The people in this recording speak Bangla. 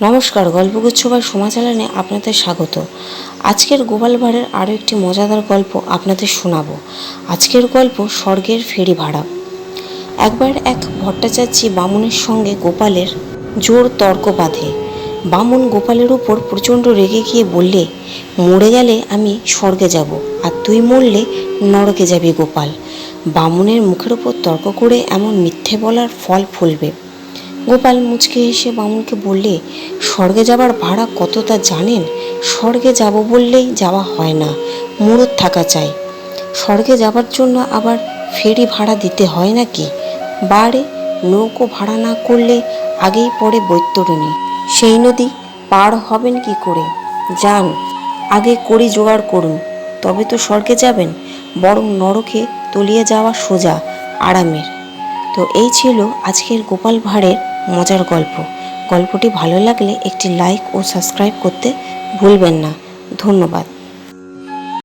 নমস্কার, গল্পগুচ্ছ বা সমাচালনে আপনাদের স্বাগত। আজকের গোপাল ভাঁড়ের আরও একটি মজাদার গল্প আপনাদের শোনাবো। আজকের গল্প স্বর্গের ফেরি ভাড়া। একবার এক ভট্টাচার্যি বামুনের সঙ্গে গোপালের জোর তর্ক বাঁধে। বামুন গোপালের উপর প্রচণ্ড রেগে গিয়ে বললে, মরে গেলে আমি স্বর্গে যাব আর তুই মরলে নরকে যাবি গোপাল। বামুনের মুখের ওপর তর্ক করে এমন মিথ্যে বলার ফল ফলবে। গোপাল মুচকে এসে বামুনকে বললে, স্বর্গে যাবার ভাড়া কত তা জানেন? স্বর্গে যাব বললেই যাওয়া হয় না, মুরত থাকা চাই। স্বর্গে যাবার জন্য আবার ফেরি ভাড়া দিতে হয় নাকি? বারে নৌকো ভাড়া না করলে আগেই পড়ে বৈতরণী। সেই নদী পার হবেন কি করে? যান, আগে করি জোগাড় করুন, তবে তো স্বর্গে যাবেন, বরং নরকে তলিয়ে যাওয়া সোজা, আরামের। তো এই ছিল আজকের গোপাল ভাঁড়ের মজার গল্প। গল্পটি ভালো লাগলে একটি লাইক ও সাবস্ক্রাইব করতে ভুলবেন না। ধন্যবাদ।